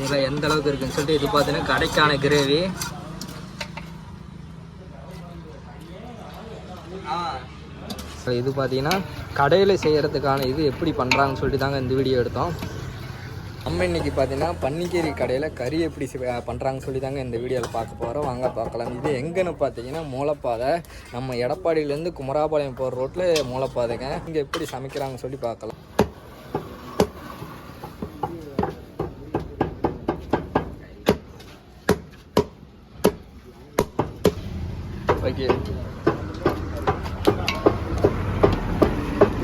பார்த்தீங்களா எந்த அளவுக்கு இருக்குன்னு சொல்லிட்டு இது பார்த்தீங்கன்னா கடைக்கான கிரேவி இது பார்த்தீங்கன்னா கடையில் செய்கிறதுக்கான இது எப்படி பண்ணுறாங்கன்னு சொல்லிட்டு தாங்க இந்த வீடியோ எடுத்தோம். நம்ம இன்னைக்கு பார்த்தீங்கன்னா பன்னிக்கேரி கடையில் கறி எப்படி பண்ணுறாங்கன்னு சொல்லி தாங்க இந்த வீடியோவில் பார்க்க போகிறோம் வாங்க பார்க்கலாம். இது எங்கேன்னு பார்த்தீங்கன்னா மூலப்பாதை. நம்ம எடப்பாடியிலேருந்து குமராபாளையம் போகிற ரோட்டில் மூலப்பாதைங்க. இங்கே எப்படி சமைக்கிறாங்கன்னு சொல்லி பார்க்கலாம் ஓகே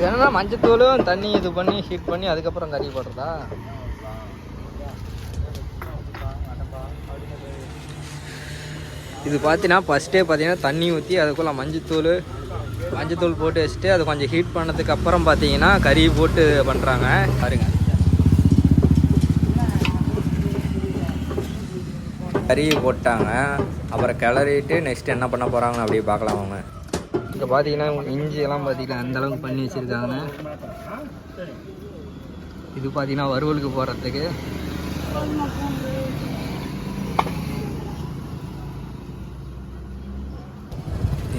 என்னன்னா மஞ்சத்தூளும் தண்ணி இது பண்ணி ஹீட் பண்ணி அதுக்கப்புறம் கறி போடுறதா? இது பார்த்தீங்கன்னா ஃபஸ்ட்டே பார்த்தீங்கன்னா தண்ணி ஊற்றி அதுக்குள்ளே மஞ்சத்தூள் மஞ்சத்தூள் போட்டு வச்சுட்டு அது கொஞ்சம் ஹீட் பண்ணதுக்கு அப்புறம் பார்த்தீங்கன்னா கறி போட்டு பண்ணுறாங்க பாருங்க. கறி போட்டாங்க. அப்புறம் கிளறிட்டு நெக்ஸ்ட் என்ன பண்ண போகிறாங்கன்னு அப்படியே பார்க்கலாம் அவங்க இங்கே பார்த்தீங்கன்னா இஞ்சி எல்லாம் பார்த்தீங்கன்னா அந்த அளவுக்கு பண்ணி வச்சுருக்காங்க. இது பார்த்தீங்கன்னா வறுவலுக்கு போடுறதுக்கு.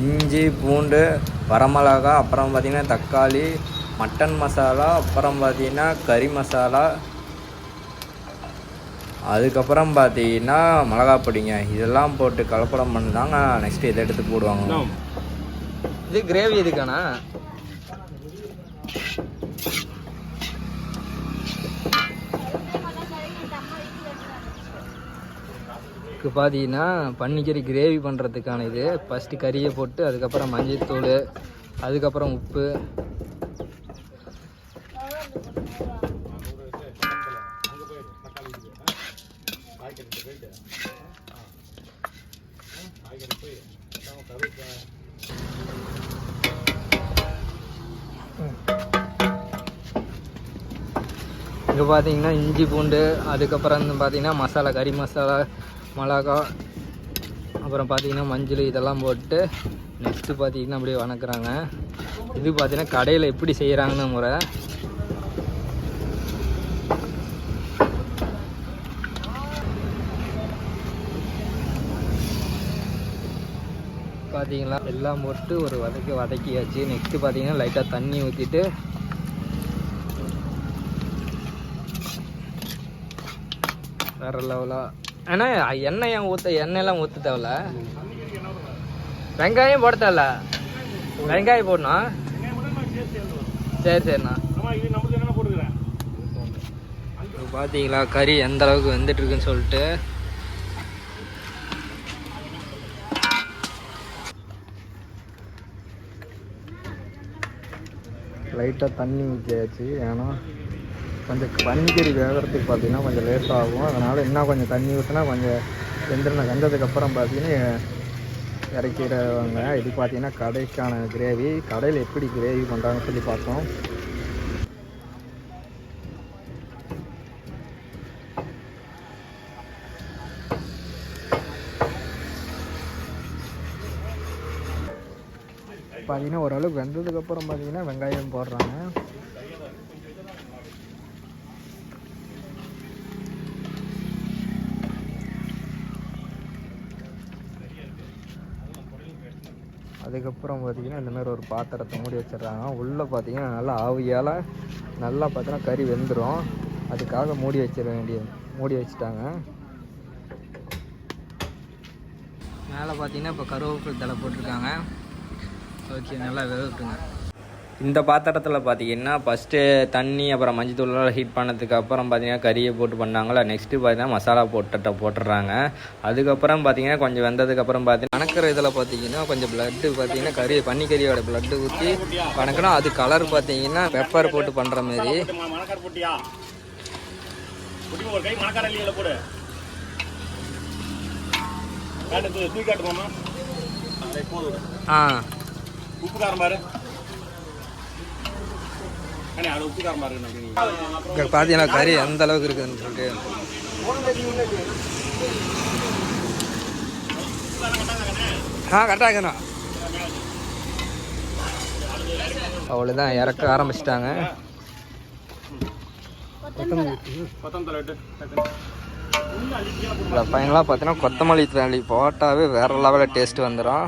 இஞ்சி பூண்டு வரமிளகா அப்புறம் பார்த்தீங்கன்னா தக்காளி மட்டன் மசாலா அப்புறம் பார்த்தீங்கன்னா கறி மசாலா. அதுக்கப்புறம் பார்த்தீங்கன்னா மிளகா பொடிங்க. இதெல்லாம் போட்டு கலப்படம் பண்ணாங்க நெக்ஸ்ட் இதை எடுத்து போடுவாங்க. இது கிரேவி இதுக்கானா? பார்த்தீங்கன்னா பன்னிக்கறி கிரேவி பண்ணுறதுக்கான இது. ஃபஸ்ட்டு கறியை போட்டு அதுக்கப்புறம் மஞ்சள்தூள் அதுக்கப்புறம் உப்பு. இங்கே பார்த்தீங்கன்னா இஞ்சி பூண்டு அதுக்கப்புறம் வந்து பார்த்தீங்கன்னா மசாலா கறி மசாலா மிளகா அப்புறம் பார்த்தீங்கன்னா மஞ்சள் இதெல்லாம் போட்டு நெக்ஸ்ட்டு பார்த்தீங்கன்னா அப்படியே வணக்குறாங்க. இது பார்த்தீங்கன்னா கடையில் எப்படி செய்கிறாங்கன்னு முறை. பார்த்தீங்களா எல்லாம் போட்டு ஒரு வதக்கி வதக்கியாச்சு. நெக்ஸ்ட்டு பார்த்தீங்கன்னா லைட்டாக தண்ணி ஊற்றிட்டு வேற லெவலாக அண்ணா எண்ணெய் ஏன் ஊற்ற எண்ணெயெல்லாம் ஊற்ற தேவையில்ல வெங்காயம் போட தேவையில்ல வெங்காயம் போடணும்? சரி சரிண்ணா. பார்த்தீங்களா கறி எந்த அளவுக்கு வெந்துட்டு இருக்குன்னு சொல்லிட்டு. லைட்டாக தண்ணி ஊற்றியாச்சு ஏன்னா கொஞ்சம் பன்னிக்கறி வேகிறதுக்கு பார்த்தீங்கன்னா கொஞ்சம் லேட் ஆகும். அதனால் இன்னும் கொஞ்சம் தண்ணி ஊற்றினா கொஞ்சம் வெந்திரனை வெந்ததுக்கப்புறம் பார்த்தீங்கன்னா இறக்கிறவங்க இது பார்த்தீங்கன்னா கடைக்கான கிரேவி கடையில் எப்படி கிரேவி பண்ணுறாங்கன்னு சொல்லி பார்த்தோம் பார்த்தீங்கன்னா ஓரளவுக்கு வெந்ததுக்கப்புறம் பார்த்தீங்கன்னா வெங்காயம் போடுறாங்க. அதுக்கப்புறம் பார்த்தீங்கன்னா இந்த மாதிரி ஒரு பாத்திரத்தை மூடி வச்சிடுறாங்க. உள்ளே பார்த்தீங்கன்னா நல்லா ஆவியால் நல்லா பார்த்தீங்கன்னா கறி வெந்துடும் அதுக்காக மூடி வச்சிட வேண்டிய மூடி வச்சுட்டாங்க. மேலே பார்த்தீங்கன்னா இப்போ கருவேப்பில் தலை போட்டிருக்காங்க. ஓகே நல்லா வேகட்டுங்க இந்த பாத்திரத்தில் பார்த்தீங்கன்னா ஃபஸ்ட்டு தண்ணி அப்புறம் மஞ்சத்தூள்லாம் ஹீட் பண்ணதுக்கு அப்புறம் பார்த்தீங்கன்னா கறியை போட்டு பண்ணாங்களா? நெக்ஸ்ட்டு பார்த்தீங்கன்னா மசாலா போட்டு போட்டுடுறாங்க. அதுக்கப்புறம் பார்த்தீங்கன்னா கொஞ்சம் வெந்ததுக்கப்புறம் பார்த்தீங்கன்னா கணக்கிற இதில் பார்த்தீங்கன்னா கொஞ்சம் பிளட்டு பார்த்தீங்கன்னா கறி பன்னிக்கறியோட பிளட்டு ஊற்றி வணக்கணும் அது கலர் பார்த்தீங்கன்னா பெப்பர் போட்டு பண்ணுற மாதிரி. ஆ. உப்பு காரம் பாரு பார்த்தீங்கன்னா கறி எந்த அளவுக்கு இருக்குதுன்னு சொல்லிட்டு. ஆ கரெக்டாகண்ணா அவ்வளோதான் இறக்க ஆரம்பிச்சிட்டாங்க. ஃபைனலாக பார்த்தீங்கன்னா கொத்தமல்லி தள்ளி போட்டாவே வேறு லெவலில் டேஸ்ட் வந்துடும்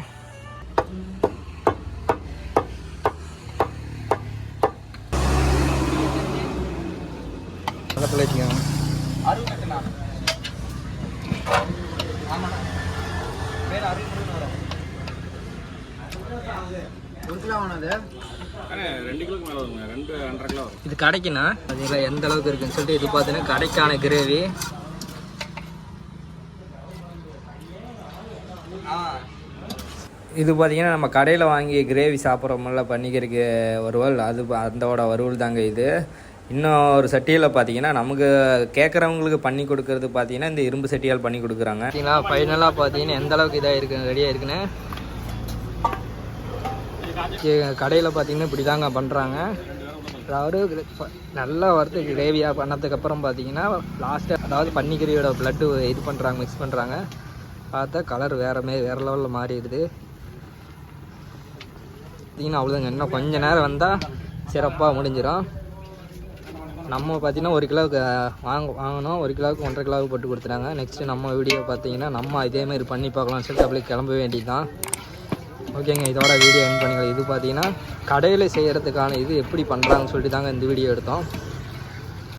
ரெண்டு கிலோக்கு மேலே வருங்க. ரெண்டு ரெண்டரை கிலோ வரும். இது கடைக்குண்ணா? அதில் எந்த அளவுக்கு இருக்குன்னு சொல்லிட்டு இது பார்த்தீங்கன்னா கடைக்கான கிரேவி. இது பார்த்தீங்கன்னா நம்ம கடையில் வாங்கி கிரேவி சாப்பிட்றோம்ல பன்னிக்கறிக்கு வறுவல் அது அந்தோட வறுவல் தாங்க இது. இன்னும் ஒரு சட்டியில் பார்த்தீங்கன்னா நமக்கு கேட்குறவங்களுக்கு பண்ணி கொடுக்கறது பார்த்தீங்கன்னா இந்த இரும்பு சட்டியால் பண்ணி கொடுக்குறாங்க. ஃபைனலாக பார்த்தீங்கன்னா எந்த அளவுக்கு இதாக இருக்கு ரெடியாக இருக்குன்னு கடையில் பார்த்தீங்கன்னா இப்படி தாங்க பண்ணுறாங்க அதாவது நல்லா வறுத்து கிரேவியாக பண்ணதுக்கப்புறம் பார்த்தீங்கன்னா லாஸ்ட்டாக அதாவது பன்னிக்கறியோட ப்ளட்டு இது பண்ணுறாங்க மிக்ஸ் பண்ணுறாங்க பார்த்தா கலர் வேறு மாரி வேறு லெவலில் மாறிடுது. பார்த்தீங்கன்னா அவ்வளோதாங்க இன்னும் கொஞ்ச நேரம் வந்தால் சிறப்பாக முடிஞ்சிடும் நம்ம பார்த்தீங்கன்னா ஒரு கிலோவுக்கு வாங்க வாங்கினோம் ஒரு கிலோவுக்கு ஒன்றரை கிலோவுக்கு போட்டு கொடுத்துட்டாங்க. நெக்ஸ்ட்டு நம்ம வீடியோ பார்த்தீங்கன்னா நம்ம இதேமாரி பண்ணி பார்க்கலாம்னு சொல்லிட்டு அப்படியே கிளம்ப வேண்டியது தான் ஓகேங்க இதோட வீடியோ என் பண்ணிக்கலாம். இது பார்த்தீங்கன்னா கடையில் செய்கிறதுக்கான இது எப்படி பண்ணுறாங்கன்னு சொல்லிட்டு தாங்க இந்த வீடியோ எடுத்தோம்.